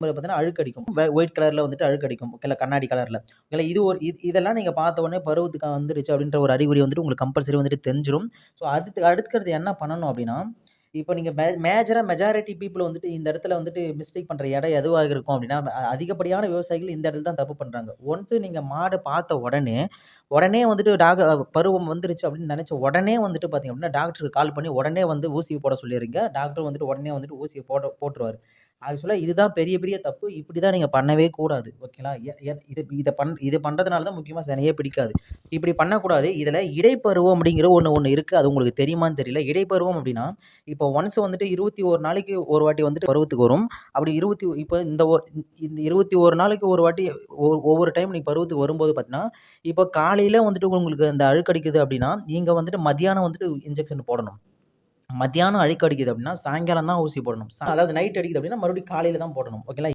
பார்த்தீங்கன்னா அழுக்கடிக்கும். ஒயிட் கலரில் வந்துட்டு அழுக்கடிக்கும். ஓகேங்களா? கண்ணாடி கலரில் ஓகேங்களா? இது ஒரு இது இதெல்லாம் நீங்கள் பார்த்த உடனே பருவத்துக்கு வந்துருச்சு அப்படின்ற ஒரு அறிகுறி வந்துட்டு உங்களுக்கு கம்பல்சரி வந்துட்டு தெரிஞ்சிடும் ஸோ அடுத்து அடுத்தது என்ன பண்ணணும் அப்படின்னா இப்போ நீங்கள் மே மேஜராக மெஜாரிட்டி பீப்புள் வந்துட்டு இந்த இடத்துல வந்துட்டு மிஸ்டேக் பண்ணுற இடம் எதுவாக இருக்கும் அப்படின்னா அதிகப்படியான விவசாயிகள் இந்த இடத்துல தான் தப்பு பண்ணுறாங்க ஒன்ஸ் நீங்கள் மாடு பார்த்த உடனே உடனே வந்துட்டு டாக்டர் பருவம் வந்துருச்சு அப்படின்னு நினச்ச உடனே வந்துட்டு பார்த்தீங்க அப்படின்னா டாக்டருக்கு கால் பண்ணி உடனே வந்து ஊசி போட சொல்லிடுறீங்க. டாக்டர் வந்துட்டு உடனே வந்துட்டு ஊசியை போட போட்டுருவார். ஆக்சுவலாக இதுதான் பெரிய பெரிய தப்பு. இப்படி தான் நீங்கள் பண்ணவே கூடாது. ஓகேங்களா? இது இதை பண் இது பண்ணுறதுனால தான் முக்கியமாக சனையே பிடிக்காது. இப்படி பண்ணக்கூடாது. இதில் இடைப்பருவம் அப்படிங்கிற ஒன்று ஒன்று இருக்குது அது உங்களுக்கு தெரியுமான்னு தெரியல. இடைப்பருவம் அப்படின்னா இப்போ ஒன்ஸ் வந்துட்டு இருபத்தி ஒரு நாளைக்கு ஒரு வாட்டி வந்துட்டு பருவத்துக்கு வரும். அப்படி இருபத்தி இப்போ இந்த ஒரு இந்த இருபத்தி ஒரு நாளைக்கு ஒரு வாட்டி ஒ- ஒவ்வொரு டைம் நீங்கள் பருவத்துக்கு வரும்போது பார்த்தீங்கன்னா இப்போ காலை காலையில் வந்துட்டு உங்களுக்கு இந்த அழுக்கடிக்குது அப்படின்னா நீங்கள் வந்துட்டு மதியானம் வந்துட்டு இன்ஜெக்ஷன் போடணும். மத்தியானம் அழுக்கு அடிக்குது அப்படின்னா சாயங்காலம் தான் ஊசி போடணும். சா- அதாவது நைட் அடிக்குது அப்படின்னா மறுபடியும் காலையில் தான் போடணும். ஓகேங்களா